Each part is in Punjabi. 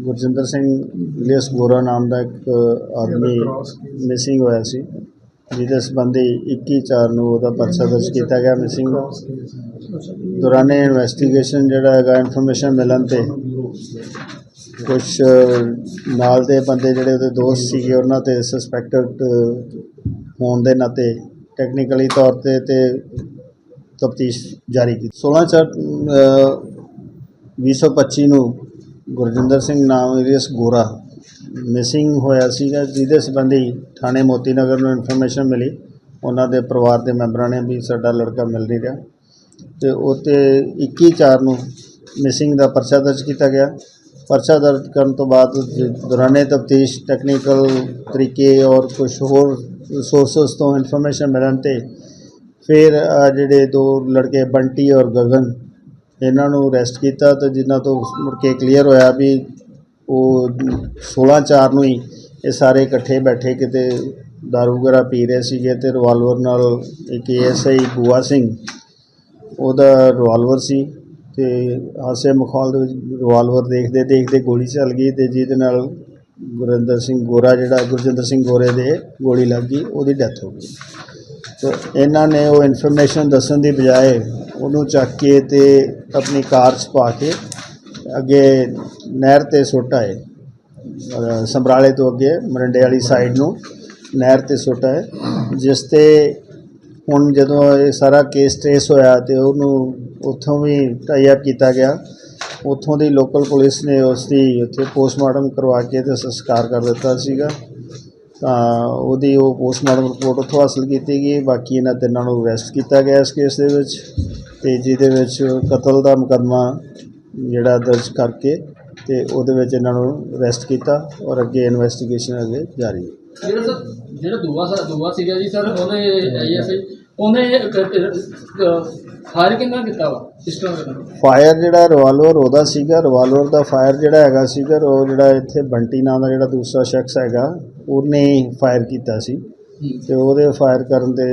ਗੁਰਜਿੰਦਰ ਸਿੰਘ ਇਲੀਅਸ ਗੋਰਾ ਨਾਮ ਦਾ ਇੱਕ ਆਦਮੀ ਮਿਸਿੰਗ ਹੋਇਆ ਸੀ ਜਿਹਦੇ ਸੰਬੰਧੀ 21 ਚਾਰ ਨੂੰ ਉਹਦਾ ਪਰਚਾ ਦਰਜ ਕੀਤਾ ਗਿਆ ਮਿਸਿੰਗ ਦੌਰਾਨੇ ਇਨਵੈਸਟੀਗੇਸ਼ਨ ਜਿਹੜਾ ਹੈਗਾ ਇਨਫੋਰਮੇਸ਼ਨ ਮਿਲਣ ਤੇ ਕੁਝ ਨਾਲ ਦੇ ਬੰਦੇ ਜਿਹੜੇ ਉਹਦੇ ਦੋਸਤ ਸੀਗੇ ਉਹਨਾਂ ਤੇ ਸਸਪੈਕਟਡ ਹੋਣ ਦੇ ਨਾਤੇ ਟੈਕਨੀਕਲੀ ਤੌਰ ਤੇ ਤੇ ਤਫਤੀਸ਼ ਜਾਰੀ ਕੀਤੀ। 16 ਚਾਰ ਅ, 2025 ਨੂੰ ਗੁਰਜਿੰਦਰ ਸਿੰਘ ਨਾਮ ਇਲੀਅਸ ਗੋਰਾ ਮਿਸਿੰਗ ਹੋਇਆ ਸੀਗਾ, ਜਿਹਦੇ ਸੰਬੰਧੀ ਥਾਣੇ ਮੋਤੀ ਨਗਰ ਨੂੰ ਇਨਫੋਰਮੇਸ਼ਨ ਮਿਲੀ। ਉਹਨਾਂ ਦੇ ਪਰਿਵਾਰ ਦੇ ਮੈਂਬਰਾਂ ਨੇ ਵੀ ਸਾਡਾ ਲੜਕਾ ਮਿਲ ਨਹੀਂ ਰਿਹਾ। ਤੇ ਉਹ 'ਤੇ 21 ਚਾਰ ਨੂੰ ਮਿਸਿੰਗ ਦਾ ਪਰਚਾ ਦਰਜ ਕੀਤਾ ਗਿਆ। ਪਰਚਾ ਦਰਜ ਕਰਨ ਤੋਂ ਬਾਅਦ ਦੌਰਾਨੇ ਤਫਤੀਸ਼ ਟੈਕਨੀਕਲ ਤਰੀਕੇ ਔਰ ਕੁਝ ਹੋਰ ਸੋਰਸਸ ਤੋਂ ਇਨਫੋਰਮੇਸ਼ਨ ਮਿਲਣ ਤੇ ਫਿਰ ਜਿਹੜੇ ਦੋ ਲੜਕੇ ਬੰਟੀ ਔਰ ਗਗਨ ਇਹਨਾਂ ਨੂੰ ਅਰੈਸਟ ਕੀਤਾ ਤੇ ਜਿਨ੍ਹਾਂ ਤੋਂ ਮੁੜ ਕੇ ਕਲੀਅਰ ਹੋਇਆ ਵੀ ਉਹ 16 ਚਾਰ ਨੂੰ ਹੀ ਇਹ ਸਾਰੇ ਇਕੱਠੇ ਬੈਠੇ ਕਿਤੇ ਦਾਰੂ ਵਗੈਰਾ ਪੀ ਰਹੇ ਸੀਗੇ ਤੇ ਰਿਵਾਲਵਰ ਨਾਲ ਇੱਕ ਐਸਆਈ ਬੂਆ ਸਿੰਘ, ਉਹਦਾ ਰਿਵਾਲਵਰ ਸੀ ਤੇ ਹਾਸੇ ਮਖੌਲ ਦੇ ਵਿੱਚ ਰਿਵਾਲਵਰ ਦੇਖਦੇ ਦੇਖਦੇ ਗੋਲੀ ਚੱਲ ਗਈ ਤੇ ਜਿਹਦੇ ਨਾਲ ਗੁਰਿੰਦਰ ਸਿੰਘ ਗੋਰਾ ਜਿਹੜਾ ਗੁਰਜਿੰਦਰ ਸਿੰਘ ਗੋਰੇ ਦੇ ਗੋਲੀ ਲੱਗ ਗਈ, ਉਹਦੀ ਡੈਥ ਹੋ ਗਈ। ਤੇ ਇਹਨਾਂ ਨੇ ਉਹ ਇਨਫੋਰਮੇਸ਼ਨ ਦੱਸਣ ਦੀ ਬਜਾਏ ਉਹਨੂੰ ਚੱਕ ਕੇ ਤੇ ਆਪਣੀ ਕਾਰ 'ਚ ਪਾ ਕੇ ਅੱਗੇ ਨਹਿਰ ਤੇ ਸੁੱਟ ਆਏ। ਅਹ ਤੋਂ ਅੱਗੇ, ਮਰੰਡੇ ਵਾਲੀ ਸਾਈਡ ਨੂੰ ਨਹਿਰ ਤੇ ਸੁੱਟ ਆਏ। ਜਿਸ ਤੇ ਹੁਣ ਜਦੋਂ ਇਹ ਸਾਰਾ ਕੇਸ ਟ੍ਰੇਸ ਹੋਇਆ ਤੇ ਉਹਨੂੰ ਉੱਥੋਂ ਵੀ ਟਾਈ ਅਪ ਕੀਤਾ ਗਿਆ। ਉੱਥੋਂ ਦੀ ਲੋਕਲ ਪੁਲਿਸ ਨੇ ਉਸ ਦੀ ਉੱਥੇ ਪੋਸਟਮਾਰਟਮ ਕਰਵਾ ਕੇ ਤੇ ਸੰਸਕਾਰ ਕਰ ਦਿੱਤਾ ਸੀਗਾ। ਤਾਂ ਉਹਦੀ ਉਹ ਪੋਸਟਮਾਰਟਮ ਰਿਪੋਰਟ ਉੱਥੋਂ ਹਾਸਲ ਕੀਤੀ ਗਈ। ਬਾਕੀ ਇਹਨਾਂ ਤਿੰਨਾਂ ਨੂੰ ਅਰੈਸਟ ਕੀਤਾ ਗਿਆ ਇਸ ਕੇਸ ਦੇ ਵਿੱਚ। ਤੇ ਜਿਹਦੇ ਵਿੱਚ ਕਤਲ ਦਾ ਮੁਕੱਦਮਾ ਜਿਹੜਾ ਦਰਜ ਕਰਕੇ ਤੇ ਉਹਦੇ ਵਿੱਚ ਇਹਨਾਂ ਨੂੰ ਅਰੈਸਟ ਕੀਤਾ ਔਰ ਅੱਗੇ ਇਨਵੈਸਟੀਗੇਸ਼ਨ ਅੱਗੇ ਜਾਰੀ ਹੈ। ਜਿਹੜਾ ਸਰ ਜਿਹੜਾ ਦੂਆ ਸਰ ਦੂਆ ਸੀਗਾ ਜੀ ਸਰ ਉਹਨੇ ਆਈਐਸਆਈ ਉਹਨੇ ਫਾਇਰ ਕਿੰਨਾ ਕੀਤਾ ਵਾ ਸਿਸਟਮ ਕਿੰਨਾ ਫਾਇਰ ਜਿਹੜਾ ਰਿਵਾਲਵਰ ਉਹਦਾ ਸੀਗਾ ਰਿਵਾਲਵਰ ਦਾ ਫਾਇਰ ਜਿਹੜਾ ਹੈਗਾ ਸੀਗਾ ਉਹ ਜਿਹੜਾ ਇੱਥੇ ਬੰਟੀ ਨਾਂ ਦਾ ਜਿਹੜਾ ਦੂਸਰਾ ਸ਼ਖਸ ਹੈਗਾ ਉਹਨੇ ਫਾਇਰ ਕੀਤਾ ਸੀ। ਤੇ ਉਹਦੇ ਫਾਇਰ ਕਰਨ ਦੇ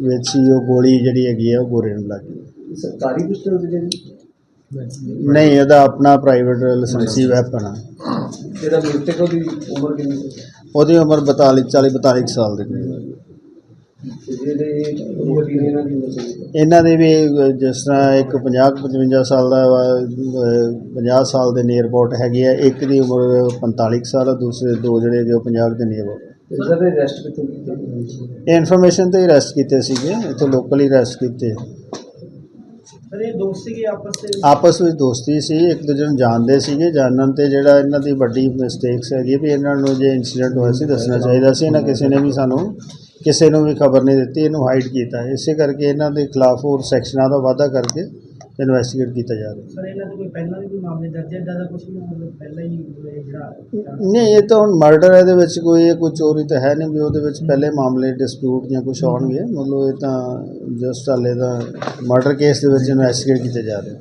ਵਿੱਚ ਹੀ ਉਹ ਗੋਲੀ ਜਿਹੜੀ ਹੈਗੀ ਆ ਉਹ ਗੋਰੇ ਨੂੰ ਲੱਗ ਗਈ। ਸਰਕਾਰੀ ਪਿਸਟਲ ਸੀਗੇ ਜੀ ਨਹੀਂ ਇਹਦਾ ਆਪਣਾ ਪ੍ਰਾਈਵੇਟ ਲਾਇਸੈਂਸੀ ਵੈਪਨ ਆ ਜਿਹੜਾ ਮ੍ਰਿਤਕ ਉਹਦੀ ਉਮਰ ਕਿੰਨੀ ਸੀ? ਉਹਦੀ ਉਮਰ 42 40 42 ਕੁ ਸਾਲ ਦੀ। ਹੈ ਤੇ ਜਿਹੜੇ ਉਹ ਕਿੰਨੇ ਇਹਨਾਂ ਦੀ ਉਮਰ ਸੀ? ਇਹਨਾਂ ਦੇ ਵੀ ਜਿਸ ਤਰ੍ਹਾਂ ਇੱਕ 50 55 ਸਾਲ ਦਾ ਵਾ, ਅਹ, 50 ਸਾਲ ਦੇ ਨੀਅਰ ਅਬਾਊਟ ਹੈਗੇ ਆ। ਇੱਕ ਦੀ ਉਮਰ 45 ਕੁ ਸਾਲ ਆ ਦੂਸਰੇ ਦੋ ਜਿਹੜੇ ਹੈਗੇ ਉਹ 50 ਦੇ ਨੀਅਰ ਅਬਾਊਟ ਇਹਨਾਂ ਦੇ ਅਰੈਸਟ ਕਿੱਥੋਂ ਕੀਤੇ? ਗਏ? ਇਹ ਇਨਫੋਰਮੇਸ਼ਨ ਤੇ ਹੀ ਅਰੈਸਟ ਕੀਤੇ ਸੀਗੇ ਇੱਥੋਂ ਲੋਕਲੀ ਅਰੈਸਟ ਕੀਤੇ। ਸਰ ਇਹ ਦੋਸਤ ਸੀਗੇ ਆਪਸ ਦੇ ਆਪਸ ਵਿੱਚ ਦੋਸਤੀ ਸੀ, ਇੱਕ ਦੂਜੇ ਨੂੰ ਜਾਣਦੇ ਸੀਗੇ, ਜਾਣਨ ਤੇ ਜਿਹੜਾ ਇਹਨਾਂ ਦੀ ਵੱਡੀ ਮਿਸਟੇਕਸ ਹੈਗੀ ਵੀ ਇਹਨਾਂ ਨੂੰ ਜੇ ਇਨਸੀਡੈਂਟ ਹੋਇਆ ਸੀ ਦੱਸਣਾ ਚਾਹੀਦਾ ਸੀ, ਇਹਨਾਂ ਕਿਸੇ ਨੇ ਵੀ ਸਾਨੂੰ, ਕਿਸੇ ਨੂੰ ਵੀ ਖਬਰ ਨਹੀਂ ਦਿੱਤੀ, ਇਹਨੂੰ ਹਾਈਡ ਕੀਤਾ। ਇਸੇ ਕਰਕੇ ਇਹਨਾਂ ਦੇ ਖਿਲਾਫ ਹੋਰ ਸੈਕਸ਼ਨਾਂ ਦਾ ਵਾਅਦਾ ਕਰਕੇ ਇਨਵੈਸਟੀਗੇਟ ਕੀਤਾ ਜਾ ਰਿਹਾ। ਸਰ ਇਹਨਾਂ ਦੇ ਕੋਈ ਪਹਿਲਾਂ ਵੀ ਕੋਈ ਮਾਮਲੇ ਦਰਜ ਹੈ? ਦਾ ਕੁਝ ਨਹੀਂ ਮਤਲਬ ਪਹਿਲਾਂ ਹੀ ਇਹ ਜਿਹੜਾ ਨਹੀਂ ਇਹ ਤਾਂ ਹੁਣ ਮਰਡਰ ਇਹਦੇ ਵਿੱਚ ਕੋਈ ਇਹ ਕੋਈ ਚੋਰੀ ਤਾਂ ਹੈ ਨਹੀਂ ਵੀ ਉਹਦੇ ਵਿੱਚ ਪਹਿਲੇ ਮਾਮਲੇ ਡਿਸਪਿਊਟ ਜਾਂ ਕੁਝ ਆਉਣਗੇ ਮਤਲਬ ਇਹ ਤਾਂ ਜਸਟ ਹਾਲੇ ਦਾ ਮਰਡਰ ਕੇਸ ਦੇ ਵਿੱਚ ਇਨਵੈਸਟੀਗੇਟ ਕੀਤੇ ਜਾ ਰਹੇ।